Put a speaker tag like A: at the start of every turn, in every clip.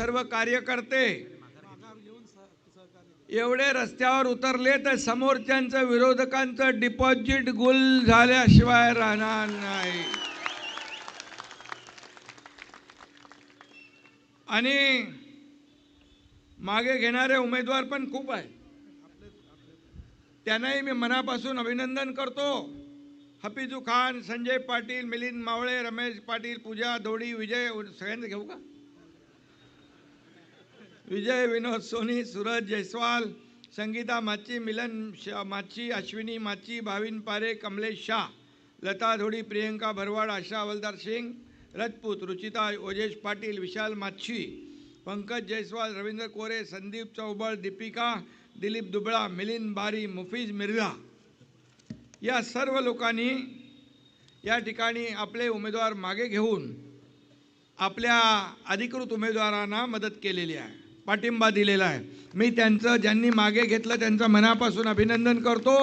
A: सर्व कार्यकर्ते एवढे रस्त्यावर उतरले तर समोरच्यांचं विरोधकांचं डिपॉझिट गुल झाल्याशिवाय राहणार नाही. आणि मागे घेणारे उमेदवार पण खूप आहे त्यांनाही मी मनापासून अभिनंदन करतो. हफिजू खान संजय पाटील मिलिंद मावळे रमेश पाटील पूजा धोडी विजय सगळ्यांचं घेऊ का? विजय विनोद सोनी सूरज जयस्वाल संगीता माची मिलन शा माची अश्विनी माची भाविन पारे कमलेश शाह लता धोडी प्रियंका भरवाड आशा हवलदार सिंग रजपूत रुचिता ओजेश पाटील विशाल माच्छी पंकज जयस्वाल रवींद्र कोरे संदीप चौबळ दीपिका दिलीप दुबळा मिलिंद बारी मुफीज मिर्झा. या सर्व लोकांनी या ठिकाणी आपले उमेदवार मागे घेऊन आपल्या अधिकृत उमेदवारांना मदत केलेली आहे. पाठिंबा दिलेला आहे. मी त्यांचं ज्यांनी मागे घेतलं त्यांचं मनापासून अभिनंदन करतो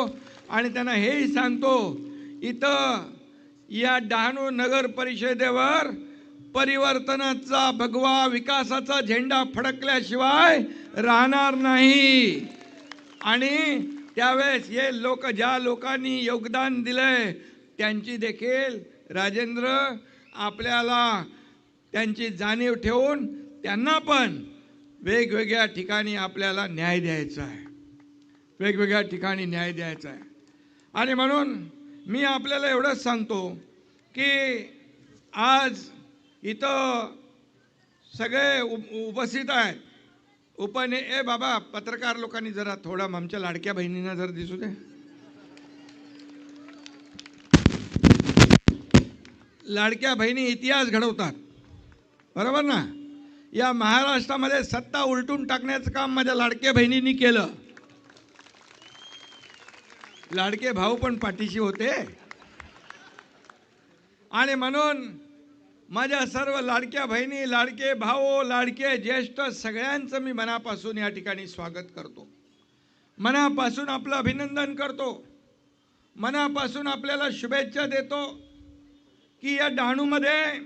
A: आणि त्यांना हेही सांगतो इथं या डहाणू नगर परिषदेवर परिवर्तनाचा भगवा विकासाचा झेंडा फडकल्याशिवाय राहणार नाही. आणि त्यावेळेस हे लोक ज्या लोकांनी योगदान दिलंय त्यांची देखील राजेंद्र आपल्याला त्यांची जाणीव ठेवून त्यांना पण वेगवेगळ्या ठिकाणी आपल्याला न्याय द्यायचा आहे. वेगवेगळ्या ठिकाणी न्याय द्यायचा आहे. आणि म्हणून मी आपल्याला एवढंच सांगतो की आज इथं सगळे उप उपस्थित आहेत. उपने ए बाबा पत्रकार लोकांनी जरा थोडा आमच्या लाडक्या बहिणींना जरा दिसू दे. लाडक्या बहिणी इतिहास घडवतात. बरोबर ना? या महाराष्ट्रामध्ये सत्ता उलटून टाकण्याचं काम माझ्या लाडक्या बहिणींनी केलं. लाडके भाऊ पण पाठीशी होते. आणि म्हणून माझ्या सर्व लाडक्या बहिणी लाडके भाऊ लाडके ज्येष्ठ सगळ्यांचं मी मनापासून या ठिकाणी स्वागत करतो. मनापासून आपलं अभिनंदन करतो. मनापासून आपल्याला शुभेच्छा देतो की या डहाणूमध्ये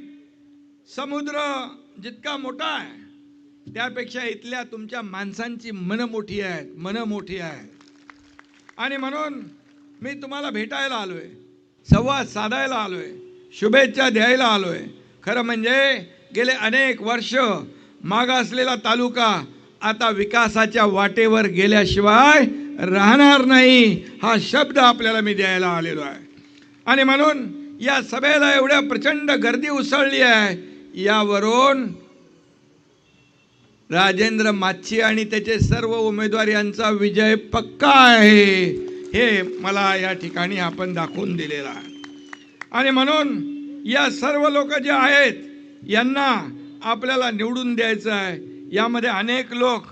A: समुद्र जितका मोठा आहे त्यापेक्षा इथल्या तुमच्या माणसांची मनं मोठी आहेत मनं मोठी आहेत. आणि म्हणून मी तुम्हाला भेटायला आलो आहे संवाद साधायला आलो आहे शुभेच्छा द्यायला आलो आहे खरं म्हणजे गेले अनेक वर्ष मागासलेला तालुका आता विकासाच्या वाटेवर गेल्याशिवाय राहणार नाही हा शब्द आपल्याला मी द्यायला आलेलो आहे. आणि म्हणून या सभेला एवढ्या प्रचंड गर्दी उसळली आहे यावरून राजेंद्र माच्छी आणि त्याचे सर्व उमेदवार यांचा विजय पक्का आहे. हे मला या ठिकाणी आपण दाखवून दिलेला आहे. आणि म्हणून या सर्व लोक जे आहेत यांना आपल्याला निवडून द्यायचं आहे. यामध्ये अनेक लोक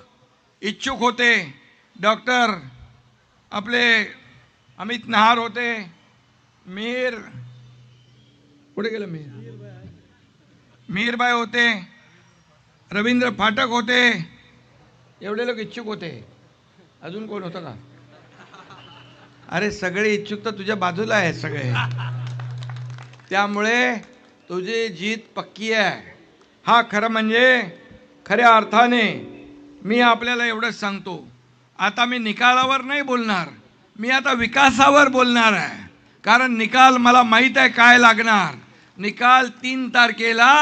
A: इच्छुक होते. डॉक्टर आपले अमित नहार होते. मीर. कुठे गेलं मीर? मीरबाई होते रवींद्र फाटक होते एवढे लोक इच्छुक होते. अजून कोण होतं का? अरे सगळे इच्छुक तर तुझ्या बाजूला आहेत सगळे. त्यामुळे तुझी जीत पक्की आहे. हा खरं म्हणजे खऱ्या अर्थाने मी आपल्याला एवढंच सांगतो. आता मी निकालावर नाही बोलणार. मी आता विकासावर बोलणार आहे. कारण निकाल मला माहीत आहे काय लागणार. निकाल तीन तारखेला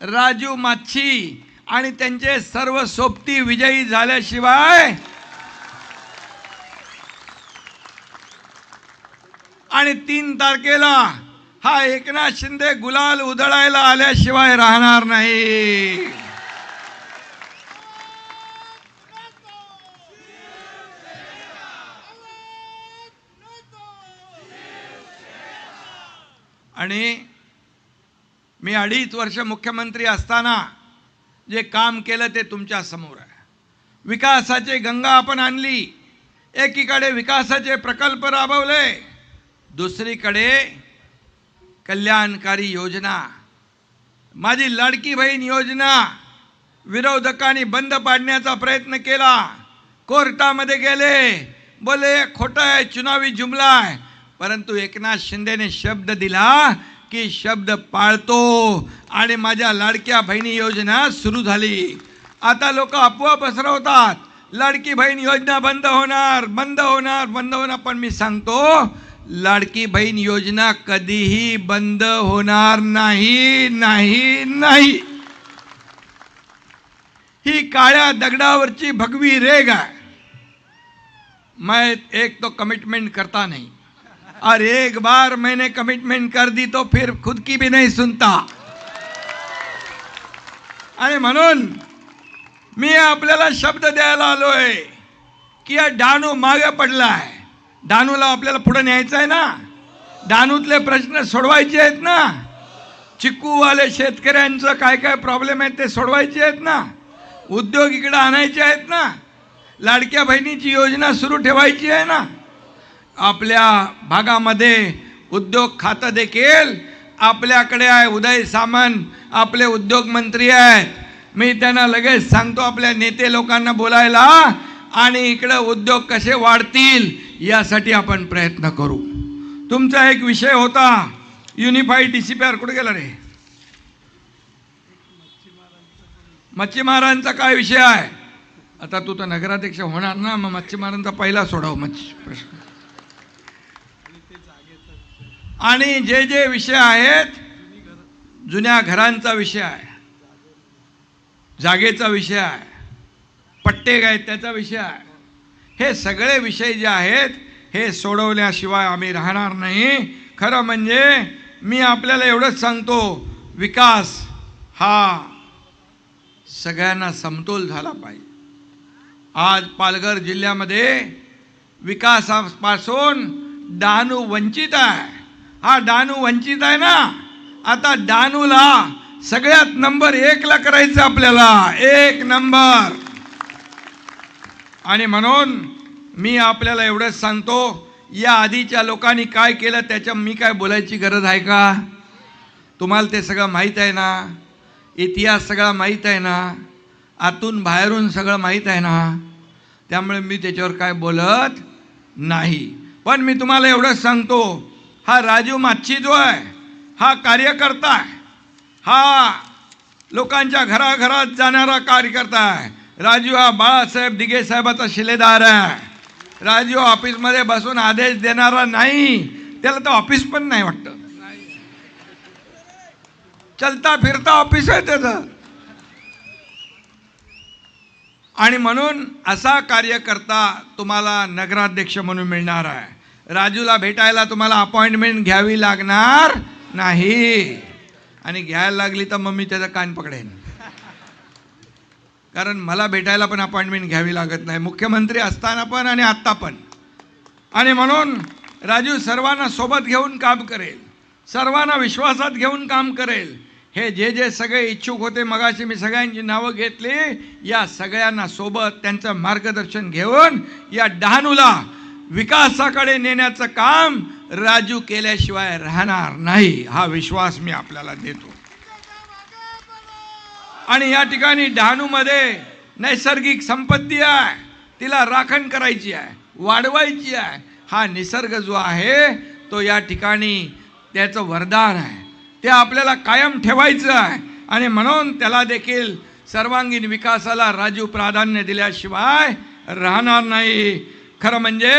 A: राजू माच्छी आणि त्यांचे सर्व सोबती विजयी झाल्याशिवाय आणि तीन तारखेला हा एकनाथ शिंदे गुलाल उधळायला आल्याशिवाय राहणार नाही. आणि मी अडीच वर्ष मुख्यमंत्री असताना जे काम केलं ते तुमच्यासमोर आहे. विकासाचे गंगा आपण आणली एकीकडे विकासाचे प्रकल्प राबवले दुसरीकडे कल्याणकारी योजना माझी लाडकी बहीण योजना विरोधकांनी बंद पाडण्याचा प्रयत्न केला. कोर्टामध्ये गेले बोले खोटं आहे चुनावी जुमला आहे. परंतु एकनाथ शिंदेने शब्द दिला की शब्द पाळतो आणि माझ्या लाडक्या बहिणी योजना सुरू झाली. आता लोक अफवा पसरवतात. लाडकी बहीण योजना बंद होणार बंद होणार बंद होणार. पण मी सांगतो लाडकी बहीण योजना कधीही बंद होणार नाही नाही नाही. ही काळ्या दगडावरची भगवी रेग आहे. मैं एक तो कमिटमेंट करता नहीं. और एक बार मैंने कमिटमेंट कर दी तो फिर खुद की भी नहीं सुनता। आणि म्हणून मी आपल्याला शब्द द्यायला आलोय की या डानू मागे पडलाय डानूला आपल्याला पुढे न्यायचं आहे ना? डानूतले प्रश्न सोडवायचे आहेत ना? चिकूवाले शेतकऱ्यांचं काय काय प्रॉब्लेम आहेत ते सोडवायचे आहेत ना? उद्योग इकडे आणायचे आहेत ना? लाडक्या बहिणीची योजना सुरू ठेवायची आहे ना? आपल्या भागामध्ये उद्योग खातं देखील आपल्याकडे आहे. उदय सामंत आपले उद्योग मंत्री आहेत. मी त्यांना लगेच सांगतो आपल्या नेते लोकांना बोलायला आणि इकडं उद्योग कसे वाढतील यासाठी आपण प्रयत्न करू. तुमचा एक विषय होता. Unified D C P R कुठे गेला रे? मच्छीमारांचा काय विषय आहे? आता तू तर नगराध्यक्ष होणार ना मग मच्छीमारांचा पहिला सोडाव मच्छी प्रश्न. आणि जे जे विषय आहेत जुन्या घरांचा विषय आहे जागेचा विषय आहे पट्टे आहेत त्याचा विषय आहे. हे सगळे विषय जे आहेत हे सोडवल्याशिवाय आम्ही राहणार नाही. खरं म्हणजे मी आपल्याला एवढंच सांगतो विकास हा सगळ्यांना समतोल झाला पाहिजे. आज पालघर जिल्ह्यामध्ये विकासापासून डहाणू वंचित आहे. हा डानू वंचित आहे ना? आता डानूला सगळ्यात नंबर एकला करायचं आपल्याला. एक नंबर. आणि म्हणून मी आपल्याला एवढंच सांगतो या आधीच्या लोकांनी काय केलं त्याच्या मी काय बोलायची गरज आहे का? तुम्हाला ते सगळं माहीत आहे ना? इतिहास सगळा माहीत आहे ना? आतून बाहेरून सगळं माहीत आहे ना? त्यामुळे मी त्याच्यावर काय बोलत नाही. पण मी तुम्हाला एवढंच सांगतो हा राजू माच्छी जो आहे हा कार्यकर्ता आहे हा लोकांच्या घराघरात जाणारा कार्यकर्ता आहे. राजू हा बाळासाहेब दिघे साहेबाचा शिलेदार आहे. राजू ऑफिसमध्ये बसून आदेश देणारा नाही त्याला तर ऑफिस पण नाही वाटतं. चलता फिरता ऑफिस आहे त्याचं. आणि म्हणून असा कार्यकर्ता तुम्हाला नगराध्यक्ष म्हणून मिळणार आहे. राजूला भेटायला तुम्हाला अपॉइंटमेंट घ्यावी लागणार नाही. आणि घ्यायला लागली तर मम्मी त्याचा कान पकडेन. कारण मला भेटायला पण अपॉइंटमेंट घ्यावी लागत नाही. मुख्यमंत्री असताना पण आणि आत्ता पण. आणि म्हणून राजू सर्वांना सोबत घेऊन काम करेल. सर्वांना विश्वासात घेऊन काम करेल. हे जे जे सगळे इच्छुक होते मगाशी मी सगळ्यांची नावं घेतली. या सगळ्यांना सोबत त्यांचं मार्गदर्शन घेऊन या डहाणूला विकासाकडे नेण्याचं काम राजू केल्याशिवाय राहणार नाही हा विश्वास मी आपल्याला देतो. आणि या ठिकाणी डहाणूमध्ये नैसर्गिक संपत्ती आहे तिला राखण करायची आहे वाढवायची आहे हा निसर्ग जो आहे तो या ठिकाणी त्याचं वरदान आहे. ते आपल्याला कायम ठेवायचं आहे. आणि म्हणून त्याला देखील सर्वांगीण विकासाला राजू प्राधान्य दिल्याशिवाय राहणार नाही. खरं म्हणजे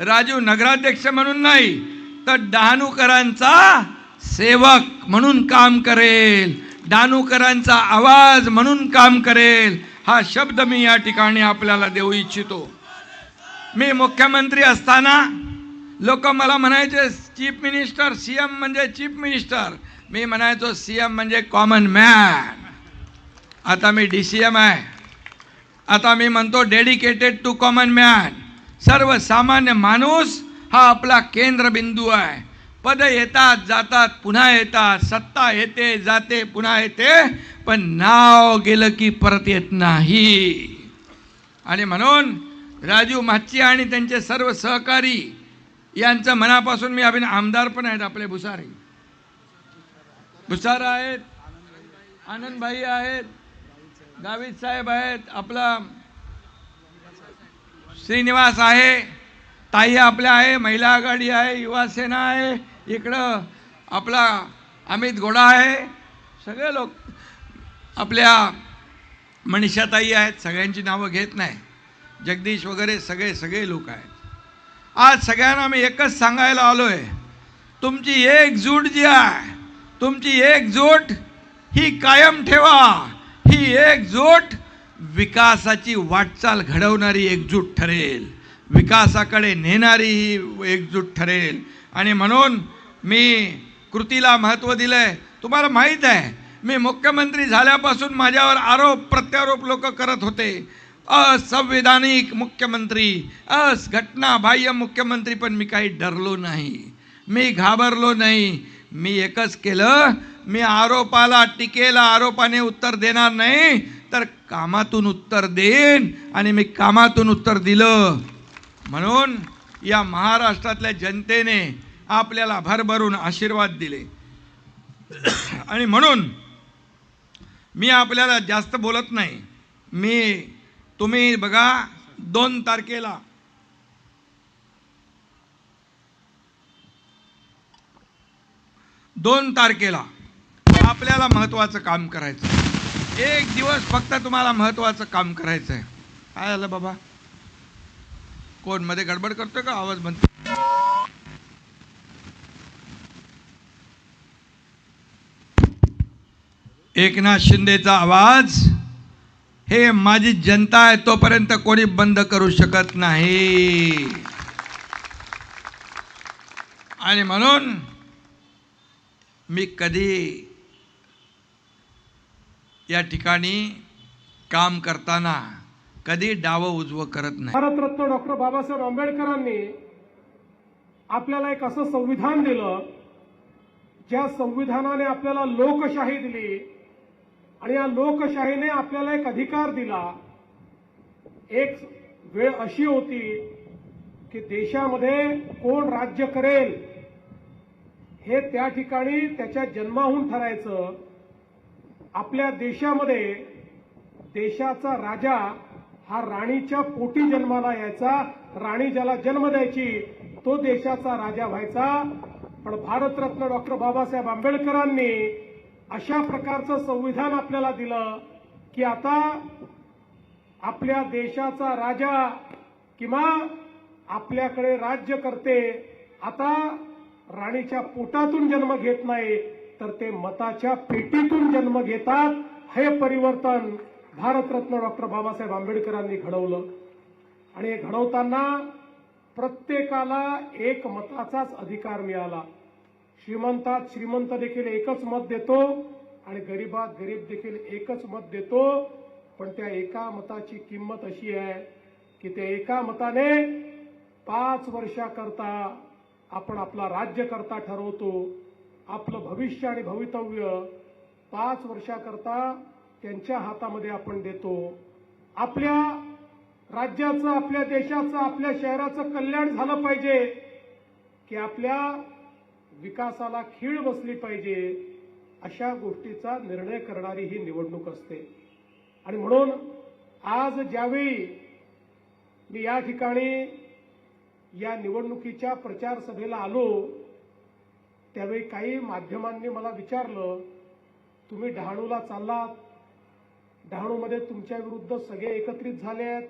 A: राजू नगराध्यक्ष म्हणून नाही तर डहाणूकरांचा सेवक म्हणून काम करेल. डहाणूकरांचा आवाज म्हणून काम करेल. हा शब्द मी या ठिकाणी आपल्याला देऊ इच्छितो. मी मुख्यमंत्री असताना लोक मला म्हणायचे चीफ मिनिस्टर सी एम म्हणजे चीफ मिनिस्टर. मी म्हणायचो सी एम म्हणजे कॉमन मॅन. आता मी डी सी एम आहे. आता मी म्हणतो डेडिकेटेड टू कॉमन मॅन. सर्वसामान्य माणूस हा आपला केंद्रबिंदू आहे. पद येतात जातात पुन्हा येतात सत्ता येते जाते पुन्हा येते पण नाव गेलं की परत येत नाही. आणि म्हणून राजू माच्छी आणि त्यांचे सर्व सहकारी यांचं मनापासून मी अभिन आमदार पण आहेत आपले भुसारे. भुसार आहेत आनंदभाई आहेत गावित साहेब आहेत आपला श्रीनिवास आहे ताई आपल्या आहे महिला आघाडी आहे युवा सेना आहे इकडं आपला अमित घोडा आहे. सगळे लोक आपल्या मनीषाताई आहेत सगळ्यांची नावं घेत नाही. जगदीश वगैरे सगळे सगळे लोक आहेत. आज सगळ्यांना मी एकच सांगायला आलो आहे तुमची एकजूट जी आहे तुमची एकजूट ही कायम ठेवा. ही एकजूट विकासाची वाटचाल घडवणारी एकजूट ठरेल. विकासाकडे नेणारी ही एकजूट ठरेल. आणि म्हणून मी कृतीला महत्त्व दिलंय. तुम्हाला माहीत आहे मी मुख्यमंत्री झाल्यापासून माझ्यावर आरोप प्रत्यारोप लोक करत होते. असंविधानिक मुख्यमंत्री अस घटनाबाह्य मुख्यमंत्री पण मी काही डरलो नाही. मी घाबरलो नाही. मी एकच केलं मी आरोपाला टीकेला आरोपाने उत्तर देणार नाही. तर कामातून उत्तर देईन आणि मी कामातून उत्तर दिलं. म्हणून या महाराष्ट्रातल्या जनतेने आपल्याला भरभरून आशीर्वाद दिले. आणि म्हणून मी आपल्याला जास्त बोलत नाही. मी तुम्ही बघा दोन तारखेला दोन तारखेला आपल्याला महत्वाचं काम करायचं एक दिवस फक्त तुम्हाला महत्त्वाचं काम करायचं आहे काय झालं बाबा? कोणमध्ये गडबड करतोय का? आवाज बंद. एकनाथ शिंदेचा आवाज हे माझी जनता आहे तोपर्यंत कोणी बंद करू शकत नाही. आणि म्हणून मी कधी या ठिकाणी काम करताना कधी डावं उजवं करत नाही.
B: भारतरत्न डॉक्टर बाबासाहेब आंबेडकरांनी आपल्याला एक असं संविधान दिलं ज्या संविधानाने आपल्याला लोकशाही दिली आणि या लोकशाहीने आपल्याला एक अधिकार दिला. एक वेळ अशी होती की देशामध्ये कोण राज्य करेल हे त्या ठिकाणी त्याच्या जन्माहून ठरायचं. आपल्या देशामध्ये देशाचा राजा हा राणीच्या पोटी जन्माला यायचा. राणी ज्याला जन्म द्यायची तो देशाचा राजा व्हायचा. पण भारतरत्न डॉक्टर बाबासाहेब आंबेडकरांनी अशा प्रकारचं संविधान आपल्याला दिलं की आता आपल्या देशाचा राजा किंवा आपल्याकडे राज्य करते आता राणीच्या पोटातून जन्म घेत नाही तर ते मताच्या पेटीतून जन्म घेतात हे परिवर्तन भारतरत्न डॉक्टर बाबासाहेब आंबेडकरांनी घडवलं. आणि हे घडवताना प्रत्येकाला एक मताचाच अधिकार मिळाला. श्रीमंतात श्रीमंत देखील एकच मत देतो आणि गरीबात गरीब देखील एकच मत देतो. पण त्या एका मताची किंमत अशी आहे की त्या एका मताने पाच वर्षाकरता आपण आपला राज्यकर्ता ठरवतो. आपलं भविष्य आणि भवितव्य पाच वर्षाकरता त्यांच्या हातामध्ये आपण देतो. आपल्या राज्याचं आपल्या देशाचं आपल्या शहराचं कल्याण झालं पाहिजे की आपल्या विकासाला खीळ बसली पाहिजे अशा गोष्टीचा निर्णय करणारी ही निवडणूक असते. आणि म्हणून आज ज्यावेळी मी या ठिकाणी या निवडणुकीच्या प्रचार सभेला आलो त्यावेळी काही माध्यमांनी मला विचारलं तुम्ही डहाणूला चाललात? डहाणूमध्ये तुमच्या विरुद्ध सगळे एकत्रित झाले आहेत.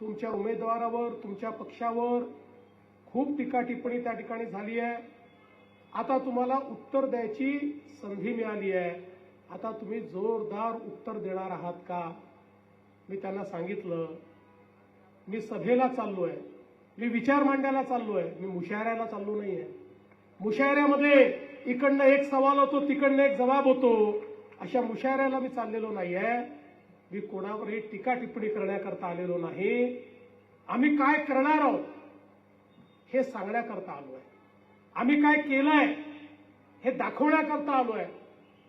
B: तुमच्या उमेदवारावर तुमच्या पक्षावर खूप टीका टिप्पणी त्या ठिकाणी झाली आहे. आता तुम्हाला उत्तर द्यायची संधी मिळाली आहे. आता तुम्ही जोरदार उत्तर देणार आहात का? मी त्यांना सांगितलं मी सभेला चाललो आहे मी विचार मांडायला चाललो आहे मी मुशायऱ्याला चाललो नाही आहे मुशायऱ्यामध्ये इकडनं एक सवाल होतो तिकडनं एक जबाब होतो. अशा मुशायऱ्याला मी चाललेलो नाही आहे मी कोणावरही टीका टिप्पणी करण्याकरता आलेलो नाही. आम्ही काय करणार आहोत हे सांगण्याकरता आलो आहे आम्ही काय केलंय हे दाखवण्याकरता आलो आहे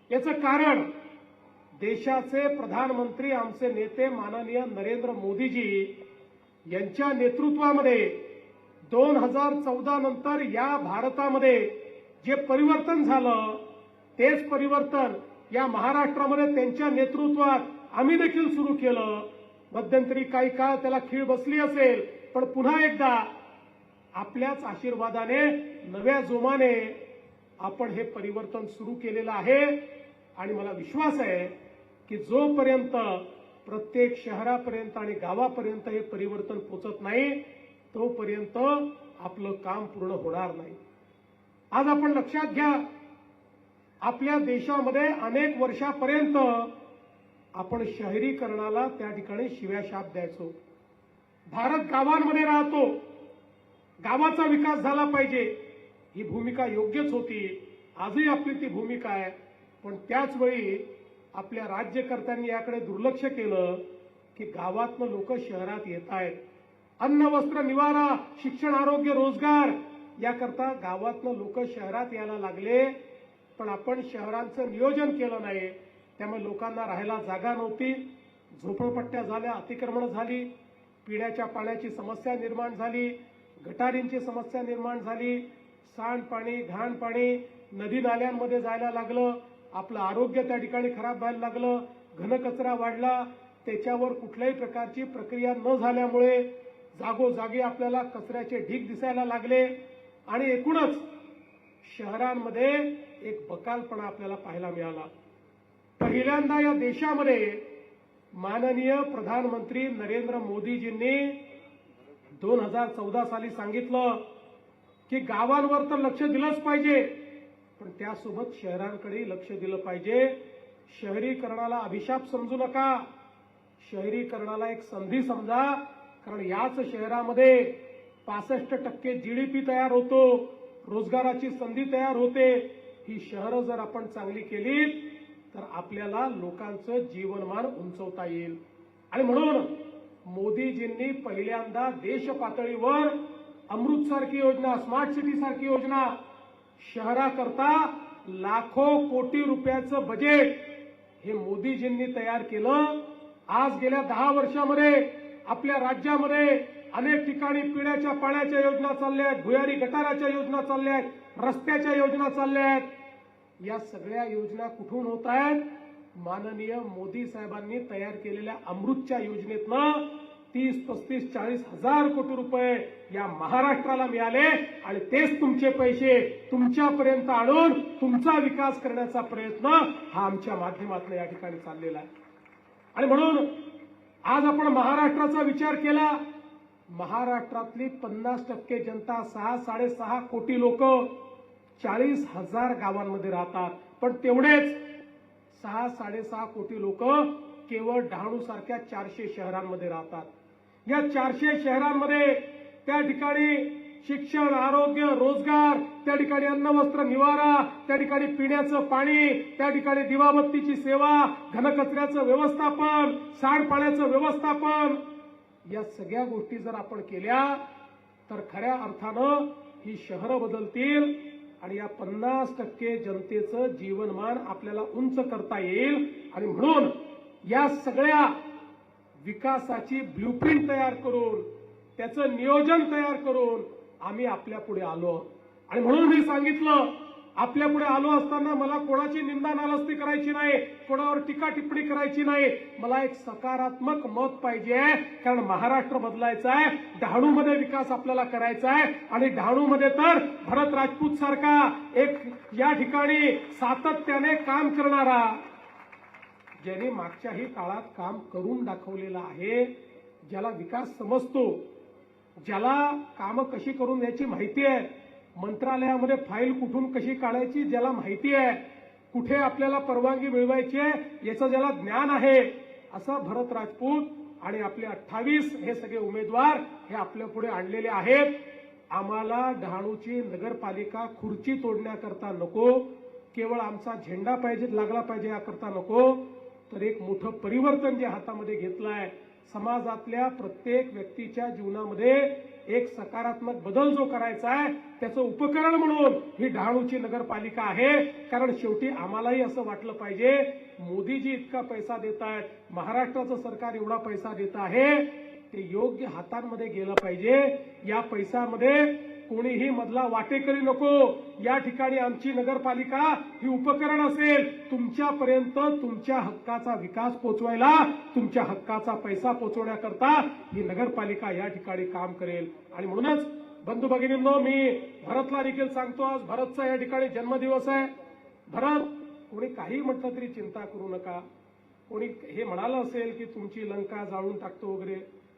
B: याचं कारण देशाचे प्रधानमंत्री आमचे नेते माननीय नरेंद्र मोदीजी यांच्या नेतृत्वामध्ये दोन हजार चौदा नंतर या भारतामध्ये जे परिवर्तन झालं तेच परिवर्तन या महाराष्ट्रामध्ये त्यांच्या नेतृत्वात आम्ही देखील सुरू केलं. मध्यंतरी काही काळ त्याला खीळ बसली असेल पण पुन्हा एकदा आपल्याच आशीर्वादाने नव्या जोमाने आपण हे परिवर्तन सुरू केलेलं आहे. आणि मला विश्वास आहे की जोपर्यंत प्रत्येक शहरापर्यंत आणि गावापर्यंत हे परिवर्तन पोचत नाही तोपर्यंत आपलं काम पूर्ण होणार नाही. आज आपण लक्षात घ्या आपल्या देशामध्ये अनेक वर्षापर्यंत आपण शहरीकरणाला त्या ठिकाणी शिव्याशाप द्यायचो. भारत गावांमध्ये राहतो. गावाचा विकास झाला पाहिजे. ही भूमिका योग्यच होती. आजही आपली ती भूमिका आहे. पण त्याच वेळी आपल्या राज्यकर्त्यांनी याकडे दुर्लक्ष केलं की गावातनं लोक शहरात येत आहेत. अन्न वस्त्र निवारा शिक्षण आरोग्य रोजगार याकरता गावातनं लोक शहरात यायला लागले. पण आपण शहरांचं नियोजन केलं नाही. त्यामुळे लोकांना राहायला जागा नव्हती. झोपडपट्ट्या झाल्या अतिक्रमण झाली. पिण्याच्या पाण्याची समस्या निर्माण झाली. गटारींची समस्या निर्माण झाली. सांडपाणी घाण पाणी नदी नाल्यांमध्ये जायला लागलं. आपलं आरोग्य त्या ठिकाणी खराब व्हायला लागलं. घनकचरा वाढला. त्याच्यावर कुठल्याही प्रकारची प्रक्रिया न झाल्यामुळे जागोजागी आपल्याला कचऱ्याचे ढीग दिसायला लागले आणि एकूणच शहरांमध्ये एक बकालपणा आपल्याला पाहायला मिळाला. पहिल्यांदा या देशामध्ये माननीय प्रधानमंत्री नरेंद्र मोदीजींनी दोन हजार चौदा साली सांगितलं की गावांवर तर लक्ष दिलंच पाहिजे पण त्यासोबत शहरांकडे लक्ष दिलं पाहिजे. शहरीकरणाला अभिशाप समजू नका. शहरीकरणाला एक संधी समजा. कारण याच शहरामध्ये पासष्ट टक्के जीडीपी तयार होतो रोजगाराची संधी तयार होते. ही शहरं जर आपण चांगली केली तर आपल्याला लोकांचं जीवनमान उंचवता येईल. आणि म्हणून मोदीजींनी पहिल्यांदा देश पातळीवर अमृत सारखी योजना स्मार्ट सिटी सारखी योजना शहराकरता लाखो कोटी रुपयाचं बजेट हे मोदीजींनी तयार केलं. आज गेल्या दहा वर्षामध्ये आपल्या राज्यामध्ये अनेक ठिकाणी पिण्याच्या पाण्याच्या योजना चालल्या आहेत भुयारी गटाराच्या योजना चालल्या आहेत रस्त्याच्या योजना चालल्या आहेत. या सगळ्या योजना कुठून होत आहेत? माननीय मोदी साहेबांनी तयार केलेल्या अमृतच्या योजनेतनं तीस पस्तीस चाळीस हजार कोटी रुपये या महाराष्ट्राला मिळाले आणि तेच तुमचे पैसे तुमच्यापर्यंत आणून तुमचा विकास करण्याचा प्रयत्न हा आमच्या माध्यमातून या ठिकाणी चाललेला आहे. आणि म्हणून आज आपण महाराष्ट्राचा विचार केला. महाराष्ट्रातली पन्नास टक्के जनता सहा साडेसहा कोटी लोक चाळीस हजार गावांमध्ये राहतात. पण तेवढेच सहा साडेसहा कोटी लोक केवळ डहाणू सारख्या चारशे शहरांमध्ये राहतात. या चारशे शहरांमध्ये त्या ठिकाणी शिक्षण आरोग्य रोजगार त्या ठिकाणी अन्न वस्त्र निवारा त्या ठिकाणी पिण्याचं पाणी त्या ठिकाणी दिवाबत्तीची सेवा घनकचऱ्याचं व्यवस्थापन सांडपाण्याचं व्यवस्थापन. या सगळ्या गोष्टी जर आपण केल्या तर खऱ्या अर्थानं ही शहरं बदलतील आणि या पन्नास टक्के जनतेचं जीवनमान आपल्याला उंच करता येईल. आणि म्हणून या सगळ्या विकासाची ब्ल्यूप्रिंट तयार करून त्याचं नियोजन तयार करून आम्ही आपल्या पुढे आलो. आणि म्हणून मी सांगितलं आपल्या पुढे आलो असताना मला कोणाची निंदा नालस्ती करायची नाही कोणावर टीका टिप्पणी करायची नाही. मला एक सकारात्मक मत पाहिजे कारण महाराष्ट्र बदलायचा आहे डहाणूमध्ये विकास आपल्याला करायचा आहे आणि डहाणूमध्ये तर भरत राजपूत सारखा एक या ठिकाणी सातत्याने काम करणारा ज्याने मागच्याही काळात काम करून दाखवलेलं आहे ज्याला विकास समजतो ज्याला कामं कशी करून द्यायची माहिती आहे? मंत्रालयामध्ये फाईल कुठून कशी काढायची ज्याला माहिती आहे? कुठे आपल्याला परवानगी मिळवायची आहे याचं ज्याला ज्ञान आहे? असं भरत राजपूत आणि आपले अठ्ठावीस हे सगळे उमेदवार हे आपल्या पुढे आणलेले आहेत. आम्हाला डहाणूची नगरपालिका खुर्ची तोडण्याकरता नको. केवळ आमचा झेंडा पाहिजे लागला पाहिजे याकरता नको. तर एक मोठं परिवर्तन जे हातामध्ये घेतलं आहे समाजातल्या प्रत्येक व्यक्तीच्या जीवनामध्ये एक सकारात्मक बदल जो करायचा आहे त्याचं उपकरण म्हणून ही डहाणूची नगरपालिका आहे. कारण शेवटी आम्हालाही असं वाटलं पाहिजे मोदीजी इतका पैसा देत आहेत महाराष्ट्राचं सरकार एवढा पैसा देत आहे ते योग्य हातांमध्ये गेलं पाहिजे. या पैशामध्ये कोणीही मधला वाटेकरी नको. या ठिकाणी आमची नगरपालिका ही उपकरण असेल. तुमच्यापर्यंत तुमच्या हक्काचा विकास पोचवायला तुमच्या हक्काचा पैसा पोचवण्याकरता ही नगरपालिका या ठिकाणी काम करेल. आणि म्हणूनच बंधू भगिनींनो मी भरतला देखील सांगतो आज भरतचा या ठिकाणी जन्मदिवस आहे. भरत कोणी काही म्हटलं तरी चिंता करू नका. कोणी हे म्हणालं असेल की तुमची लंका जाळून टाकतो वगैरे.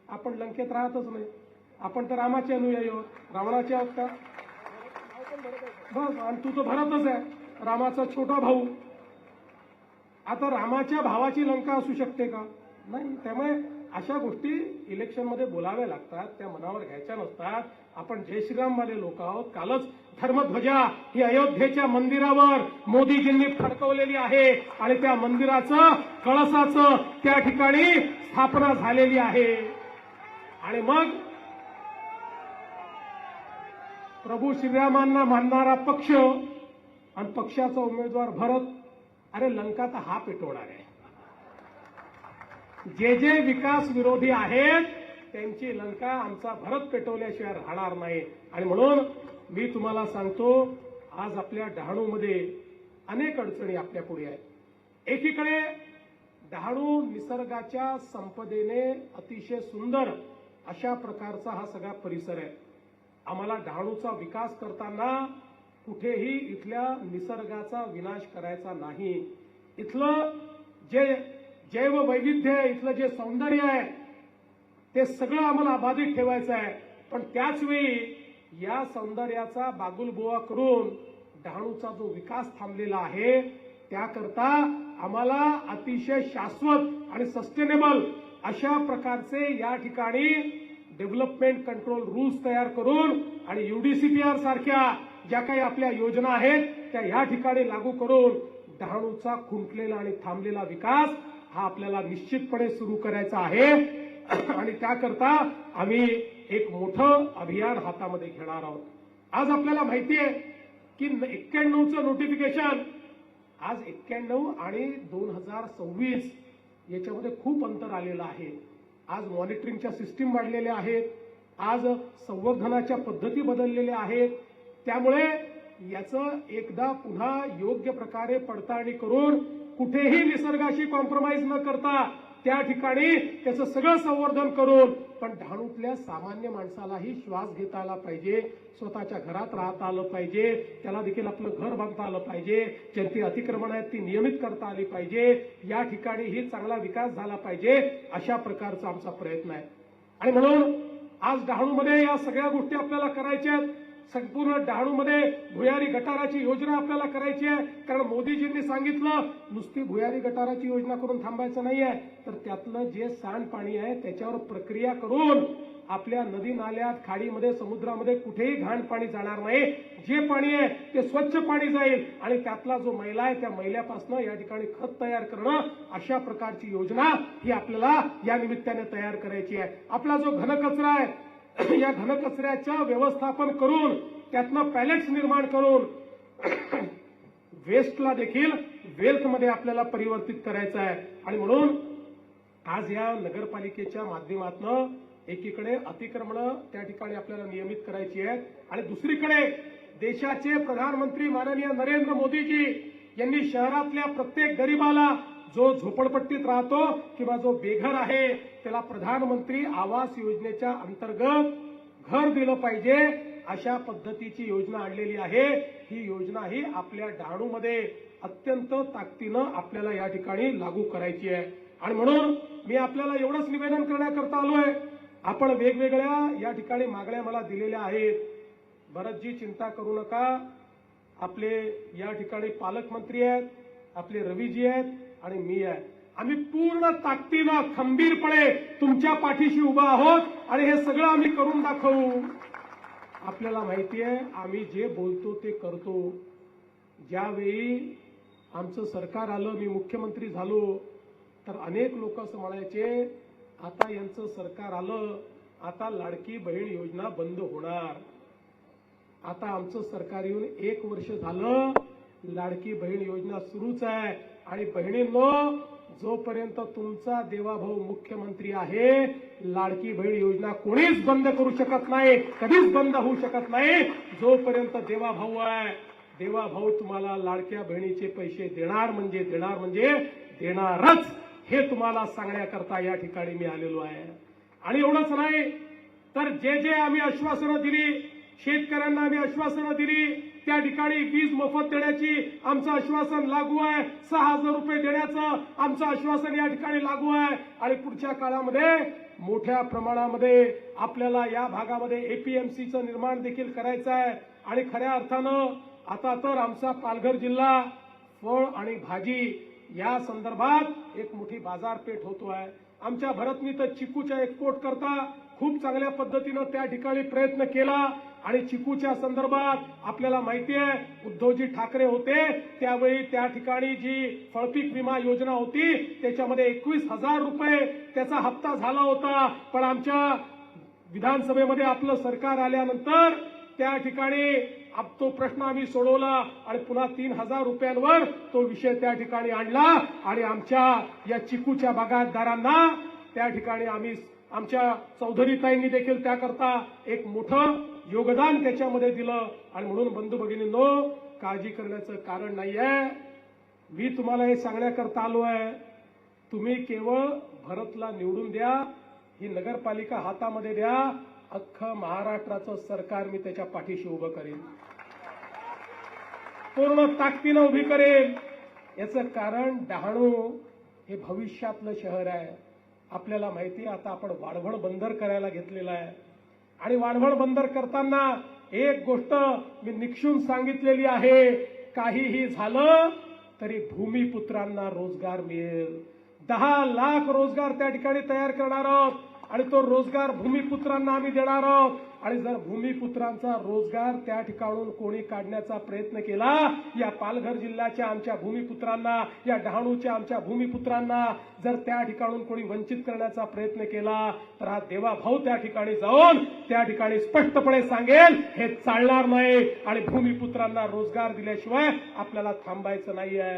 B: आपण लंकेत राहतच नाही. आपण तर रामाचे अनुयायी आहोत. रावणाचे आहोत का? बस आणि तू तर भरतच आहे. रामाचा छोटा भाऊ. आता रामाच्या भावाची लंका असू शकते का? नाही त्यामुळे अशा गोष्टी इलेक्शनमध्ये बोलाव्या लागतात त्या मनावर घ्यायच्या नसतात. आपण जय श्रीरामवाले लोक आहोत. कालच धर्मध्वजा ही अयोध्येच्या मंदिरावर मोदीजींनी फडकवलेली आहे. आणि त्या मंदिराचं कळसाचं त्या ठिकाणी स्थापना झालेली आहे. आणि मग प्रभू श्रीरामांना मानणारा पक्ष आणि पक्षाचा उमेदवार भरत अरे लंका तर हा पेटवणार आहे. जे जे विकास विरोधी आहेत त्यांची लंका आमचा भरत पेटवल्याशिवाय राहणार नाही. आणि म्हणून मी तुम्हाला सांगतो आज आपल्या डहाणूमध्ये अनेक अडचणी आपल्या पुढे आहेत. एकीकडे डहाणू निसर्गाच्या संपदेने अतिशय सुंदर अशा प्रकारचा हा सगळा परिसर आहे. आम्हाला डहाणूचा विकास करताना कुठेही इथल्या निसर्गाचा विनाश करायचा नाही. इथलं जे जैव वैविध्य आहे इथलं जे सौंदर्य आहे ते सगळं आम्हाला अबाधित ठेवायचं आहे. पण त्याच वेळी या सौंदर्याचा बागुलबोवा करून डहाणूचा जो विकास थांबलेला आहे त्याकरता आम्हाला अतिशय शाश्वत आणि सस्टेनेबल अशा प्रकारचे या ठिकाणी डेव्हलपमेंट कंट्रोल रूल्स तयार करून आणि युडीसीपीआर सारख्या ज्या काही आपल्या योजना आहेत त्या या ठिकाणी लागू करून डहाणूचा खुंटलेला आणि थांबलेला विकास हा आपल्याला निश्चितपणे सुरू करायचा आहे. आणि त्याकरता आम्ही एक मोठं अभियान हातामध्ये घेणार आहोत. आज आपल्याला माहिती आहे की एक्क्याण्णवचं नोटिफिकेशन आज एक्क्याण्णव आणि दोन हजार सव्वीस याच्यामध्ये खूप अंतर आलेलं आहे. आज मॉनिटरिंगच्या सिस्टीम वाढलेल्या आहेत. आज संवर्धनाच्या पद्धती बदललेल्या आहेत. त्यामुळे याचं एकदा पुन्हा योग्य प्रकारे पडताळणी करून कुठेही निसर्गाशी कॉम्प्रोमाइज न करता त्या ठिकाणी त्याचं सगळं संवर्धन करून पण डहाणूतल्या सामान्य माणसालाही श्वास घेता आला पाहिजे स्वतःच्या घरात राहता आलं पाहिजे त्याला देखील आपलं घर बांधता आलं पाहिजे ज्यांची अतिक्रमण आहेत ती नियमित करता आली पाहिजे या ठिकाणीही चांगला विकास झाला पाहिजे अशा प्रकारचा आमचा प्रयत्न आहे. आणि म्हणून आज डहाणूमध्ये या सगळ्या गोष्टी आपल्याला करायच्या आहेत. संपूर्ण डहाणूमध्ये भुयारी गटाराची योजना आपल्याला करायची आहे. कारण मोदीजींनी सांगितलं नुसती भुयारी गटाराची योजना करून थांबायचं नाहीये. तर त्यातलं जे सांडपाणी आहे त्याच्यावर प्रक्रिया करून आपल्या नदी नाल्यात खाडीमध्ये समुद्रामध्ये कुठेही घाण पाणी जाणार नाही. जे पाणी आहे ते स्वच्छ पाणी जाईल. आणि त्यातला जो मैला आहे त्या मैल्यापासून या ठिकाणी खत तयार करणं अशा प्रकारची योजना ही आपल्याला या निमित्ताने तयार करायची आहे. आपला जो घनकचरा आहे या घनकचऱ्याच्या व्यवस्थापन करून त्यातनं पॅलेट्स निर्माण करून वेस्टला देखील वेल्थमध्ये आपल्याला परिवर्तित करायचं आहे. आणि म्हणून आज या नगरपालिकेच्या माध्यमातून एकीकडे अतिक्रमणं त्या ठिकाणी आपल्याला नियमित करायची आहेत. आणि दुसरीकडे देशाचे प्रधानमंत्री माननीय नरेंद्र मोदीजी यांनी शहरातल्या प्रत्येक गरीबाला जो झोपडपट्टीत राहतो किंवा जो बेघर आहे त्याला प्रधानमंत्री आवास योजनेच्या अंतर्गत घर दिलं पाहिजे अशा पद्धतीची योजना आणलेली आहे. ही योजना ही आपल्या डहाणूमध्ये अत्यंत ताकदीनं आपल्याला या ठिकाणी लागू करायची आहे. आणि म्हणून मी आपल्याला एवढंच निवेदन करण्याकरता आलोय. आपण वेगवेगळ्या या ठिकाणी मागण्या मला दिलेल्या आहेत. भरतजी चिंता करू नका. आपले या ठिकाणी पालकमंत्री आहेत आपले रवीजी आहेत. आणि मी आहे. आम्ही पूर्ण ताकदीनं खंबीरपणे तुमच्या पाठीशी उभा आहोत आणि हे सगळं आम्ही करून दाखवू. आपल्याला माहिती आहे आम्ही जे बोलतो ते करतो. ज्यावेळी आमचं सरकार आलं मी मुख्यमंत्री झालो तर अनेक लोक असं म्हणायचे आता यांचं सरकार आलं आता लाडकी बहीण योजना बंद होणार. आता आमचं सरकार येऊन एक वर्ष झालं लाडकी बहीण योजना सुरूच आहे. आणि बहिणींनो जोपर्यंत तुमचा देवाभाऊ मुख्यमंत्री आहे लाडकी बहीण योजना कोणीच बंद करू शकत नाही कधीच बंद होऊ शकत नाही. जोपर्यंत देवाभाऊ आहे देवाभाऊ तुम्हाला लाडक्या बहिणीचे पैसे देणार म्हणजे देणार म्हणजे देणारच. हे तुम्हाला सांगण्याकरता या ठिकाणी मी आलेलो आहे. आणि एवढंच नाही तर जे जे आम्ही आश्वासनं दिली शेतकऱ्यांना आम्ही आश्वासनं दिली त्या ठिकाणी वीज मोफत देण्याची आमचं आश्वासन लागू आहे. सहा हजार रुपये देण्याचं आमचं आश्वासन या ठिकाणी लागू आहे. आणि पुढच्या काळामध्ये मोठ्या प्रमाणामध्ये आपल्याला या भागामध्ये एपीएमसीचं निर्माण देखील करायचं आहे. आणि खऱ्या अर्थानं आता तर आमचा पालघर जिल्हा फळ आणि भाजी या संदर्भात एक मोठी बाजारपेठ होतो आहे. आमच्या भरतनी तर चिकूच्या एक्सपोर्ट करता खूप चांगल्या पद्धतीनं त्या ठिकाणी प्रयत्न केला. आणि चिकूच्या संदर्भात आपल्याला माहिती आहे उद्धवजी ठाकरे होते. त्यावेळी त्या ठिकाणी जी फळपीक विमा योजना होती त्याच्यामध्ये एकवीस हजार रुपये त्याचा हप्ता झाला होता. पण आमच्या विधानसभेमध्ये आपलं सरकार आल्यानंतर त्या ठिकाणी अब तो प्रश्न आम्ही सोडवला आणि पुन्हा तीन हजार रुपयांवर तो विषय त्या ठिकाणी आणला आणि आमच्या या चिकूच्या बागायतदारांना त्या ठिकाणी आम्ही आमच्या चौधरीताईंनी देखील त्याकरता एक मोठं योगदान त्याच्यामध्ये दिलं. आणि म्हणून बंधू भगिनींनो काळजी करण्याचं कारण नाहीये. मी तुम्हाला हे सांगण्याकरता आलो आहे तुम्ही केवळ भरतला निवडून द्या ही नगरपालिका हातामध्ये द्या अख्खं महाराष्ट्राचं सरकार मी त्याच्या पाठीशी उभं करेन. पूर्ण ताकदीनं उभी करेन. याचं कारण डहाणू हे भविष्यातलं शहर आहे. आपल्याला माहिती आहे आता आपण वाढवण बंदर करायला घेतलेलं आहे. आणि वाढवण बंदर करताना एक गोष्ट मी निक्षून सांगितलेली आहे. काहीही झालं तरी भूमिपुत्रांना रोजगार मिळेल. दहा लाख रोजगार त्या ठिकाणी तयार करणार आहोत. आणि तो रोजगार भूमिपुत्रांना आम्ही देणार आहोत. आणि जर भूमिपुत्रांचा रोजगार त्या ठिकाणून कोणी काढण्याचा प्रयत्न केला या पालघर जिल्ह्याच्या आमच्या भूमिपुत्रांना या डहाणूच्या आमच्या भूमिपुत्रांना जर त्या ठिकाणून कोणी वंचित करण्याचा प्रयत्न केला तर हा देवाभाऊ त्या ठिकाणी जाऊन त्या ठिकाणी स्पष्टपणे सांगेल हे चालणार नाही. आणि भूमिपुत्रांना रोजगार दिल्याशिवाय आपल्याला थांबायचं नाही आहे